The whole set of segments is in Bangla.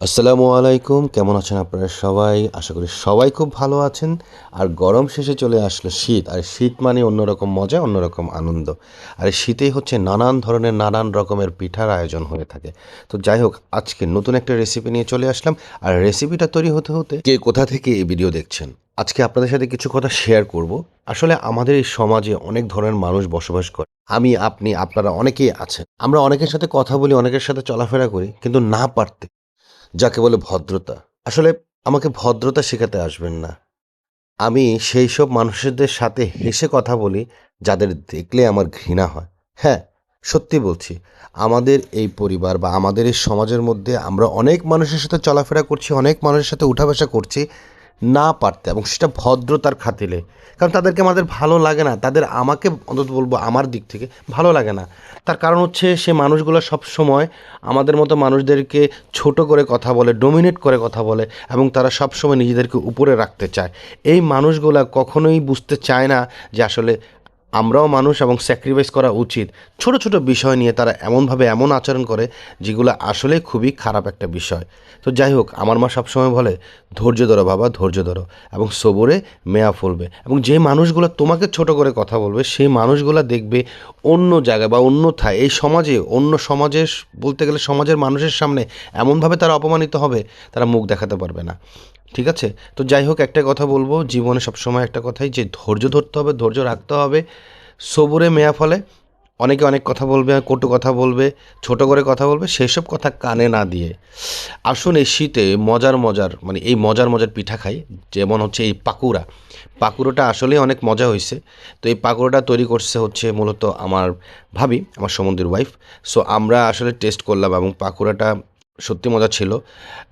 আসসালামু আলাইকুম, কেমন আছেন আপনারা সবাই? আশা করি সবাই খুব ভালো আছেন। আর গরম শেষে চলে আসলো শীত। আর শীত মানে অন্যরকম মজা, অন্যরকম আনন্দ। আর শীতেই হচ্ছে নানান ধরনের, নানান রকমের পিঠার আয়োজন হয়ে থাকে। তো যাই হোক, আজকে নতুন একটা রেসিপি নিয়ে চলে আসলাম। আর রেসিপিটা তৈরি হতে হতে কে কোথা থেকে এই ভিডিও দেখছেন? আজকে আপনাদের সাথে কিছু কথা শেয়ার করব। আসলে আমাদের এই সমাজে অনেক ধরনের মানুষ বসবাস করে। আমি, আপনি, আপনারা অনেকেই আছেন। আমরা অনেকের সাথে কথা বলি, অনেকের সাথে চলাফেরা করি, কিন্তু না পারতে। যাকে বলে ভদ্রতা। আসলে আমাকে ভদ্রতা শেখাতে আসবেন না। আমি সেই সব মানুষদের সাথে হেসে কথা বলি, যাদের দেখলে আমার ঘৃণা হয়। হ্যাঁ সত্যি বলছি, আমাদের এই পরিবার বা আমাদের এই সমাজের মধ্যে আমরা অনেক মানুষের সাথে চলাফেরা করছি, অনেক মানুষের সাথে উঠাবসা করছি না পারতে এবং সেটা ভদ্রতার খাতিলে কারণ তাদেরকে আমাদের ভালো লাগে না। তাদের আমাকে অন্তত বলব আমার দিক থেকে ভালো লাগে না। তার কারণ হচ্ছে সে মানুষগুলো সব সময় আমাদের মতো মানুষদেরকে ছোট করে কথা বলে ডোমিনেট করে কথা বলে এবং তারা সব সময় নিজেদেরকে উপরে রাখতে চায়। এই মানুষগুলা কখনোই বুঝতে চায় না যে আসলে আমরাও মানুষ এবং স্যাক্রিফাইস করা উচিত। ছোট ছোট বিষয় নিয়ে তারা এমনভাবে এমন আচরণ করে যেগুলো আসলে খুবই খারাপ একটা বিষয়। তো যাই হোক, আমার মা সবসময় বলে, ধৈর্য ধরো বাবা, ধৈর্য ধরো এবং সবরে মেয়া ফলবে এবং যে মানুষগুলো তোমাকে ছোট করে কথা বলবে, সেই মানুষগুলো দেখবে অন্য জায়গায় বা অন্যথায় এই সমাজে, অন্য সমাজের বলতে গেলে সমাজের মানুষের সামনে এমনভাবে তারা অপমানিত হবে, তারা মুখ দেখাতে পারবে না। ঠিক আছে? তো যাই হোক, একটা কথা বলব, জীবনে সবসময় একটা কথাই, যে ধৈর্য ধরতে হবে, ধৈর্য রাখতে হবে। সবুরে মেয়া ফলে অনেকে অনেক কথা বলবে, কটু কথা বলবে, ছোট করে কথা বলবে, সেসব কথা কানে না দিয়ে। আসুন এই শীতে মজার মজার মানে এই মজার মজার পিঠা খাই, যেমন হচ্ছে এই পাকুড়া। পাকুড়োটা আসলেই অনেক মজা হয়েছে তো এই পাকুড়োটা তৈরি করছে হচ্ছে মূলত আমার ভাবি, আমার সমুদ্রের ওয়াইফ সো আমরা আসলে টেস্ট করলাম এবং পাকুড়াটা সত্যি মজা ছিল।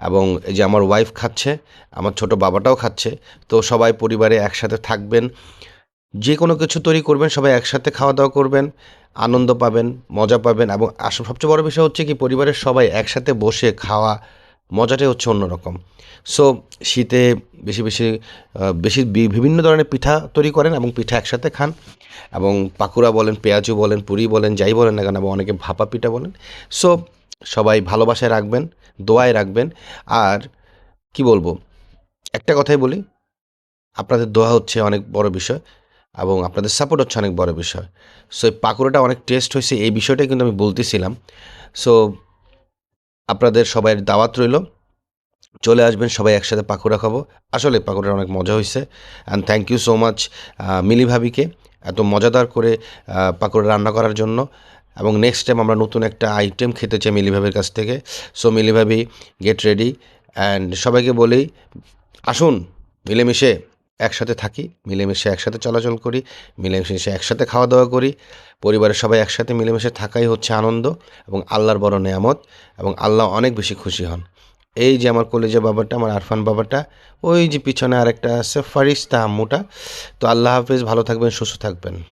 এবং এই যে আমার ওয়াইফ খাচ্ছে, আমার ছোট বাবাটাও খাচ্ছে, তো সবাই পরিবারে একসাথে থাকবেন। যে কোনো কিছু তৈরি করবেন, সবাই একসাথে খাওয়া দাওয়া করবেন, আনন্দ পাবেন, মজা পাবেন এবং আস- সবচেয়ে বড় বিষয় হচ্ছে কি, পরিবারের সবাই একসাথে বসে খাওয়া মজাটাই হচ্ছে অন্যরকম। সো শীতে বেশি বেশি বেশি বিভিন্ন ধরনের পিঠা তৈরি করেন এবং পিঠা একসাথে খান। এবং পাকুড়া বলেন, পেঁয়াজু বলেন, পুরি বলেন, যাই বলেন না কেন অনেকে ভাপা পিঠা বলেন। সো সবাই ভালোবাসায় রাখবেন, দোয়ায় রাখবেন। আর কি বলব? একটা কথাই বলি, আপনাদের দোয়া হচ্ছে অনেক বড় বিষয় এবং আপনাদের সাপোর্ট হচ্ছে অনেক বড় বিষয়। সো এই পাকুড়াটা অনেক টেস্ট হয়েছে, এই বিষয়টাই কিন্তু আমি বলতেছিলাম। সো আপনাদের সবাইয়ের দাওয়াত রইল। চলে আসবেন, সবাই একসাথে পাকুড়া খাব। আসলে পাকুড়াটা অনেক মজা হয়েছে। And thank you so much Mili ভাবিকে এত মজাদার করে পাকুড়া রান্না করার জন্য। এবং নেক্সট টাইম আমরা নতুন একটা আইটেম খেতে চাই মিলি ভাবির কাছ থেকে। সো মিলিভাবি গেট রেডি অ্যান্ড সবাইকে বলি, আসুন, মিলেমিশে একসাথে থাকি, মিলেমিশে একসাথে চলাচল করি, মিলেমিশে একসাথে খাওয়া দাওয়া করি। পরিবারের সবাই একসাথে মিলেমিশে থাকাই হচ্ছে আনন্দ এবং আল্লাহর বড় নেয়ামত এবং আল্লাহ অনেক বেশি খুশি হন। এই যে আমার কলেজে বাবাটা, আমার আরফান বাবাটা, ওই যে পিছনে আরেকটা আছে, ফারিস্তা আম্মুটা। তো আল্লাহ হাফিজ, ভালো থাকবেন, সুস্থ থাকবেন।